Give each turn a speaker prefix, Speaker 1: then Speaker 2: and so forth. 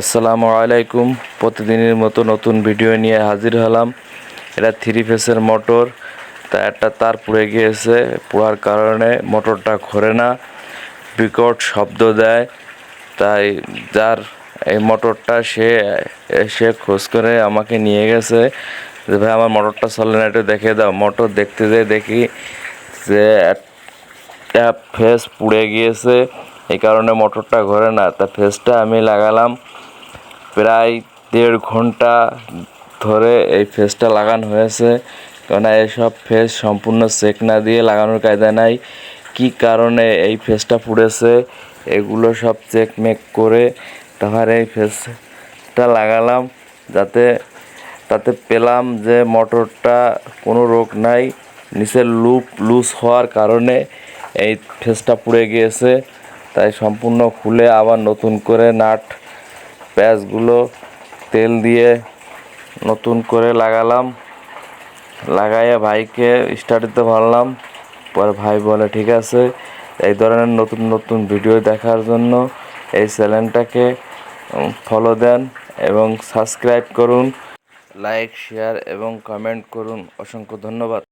Speaker 1: আসসালামু আলাইকুম। প্রতিদিনের মতো নতুন ভিডিও নিয়ে হাজির হলাম। এটা থ্রি ফেসের মোটর তা একটা তার পুড়ে গিয়েছে। পোড়ার কারণে মোটরটা ঘোরে না। বিকট শব্দ দেয়। তাই যার এই মোটরটা সে এসে খোঁজ করে আমাকে নিয়ে গেছে। যে, ভাই, আমার মোটরটা চলে না, একটু দেখে দাও। মোটর দেখতে যেয়ে দেখি যে, একটা ফেস পুড়ে গিয়েছে। এই কারণে মোটরটা ঘোরে না। তা ফেসটা আমি লাগালাম। প্রায় দেড় ঘণ্টা ধরে এই ফেসটা লাগানো হয়েছে। কেননা এসব ফেস সম্পূর্ণ চেক না দিয়ে লাগানোর কায়দা নাই। কি কারণে এই ফেসটা পুড়েছে, এগুলো সব চেক মেক করে তারপর এই ফেসটা লাগালাম। যাতে, তাতে পেলাম যে মোটরটা কোনো রোগ নাই, নিচের লুপ লুজ হওয়ার কারণে এই ফেসটা পুড়ে গিয়েছে। তাই সম্পূর্ণ খুলে আবার নতুন করে নাট প্যাচগুলো তেল দিয়ে নতুন করে লাগালাম। লাগাইয়া ভাইকে স্টার্ট দিতে পারলাম পরে ভাই বলে, ঠিক আছে, এই ধরনের নতুন নতুন ভিডিও দেখার জন্য এই চ্যানেলটাকে ফলো দেন এবং সাবস্ক্রাইব করুন। লাইক শেয়ার এবং কমেন্ট করুন। অসংখ্য ধন্যবাদ।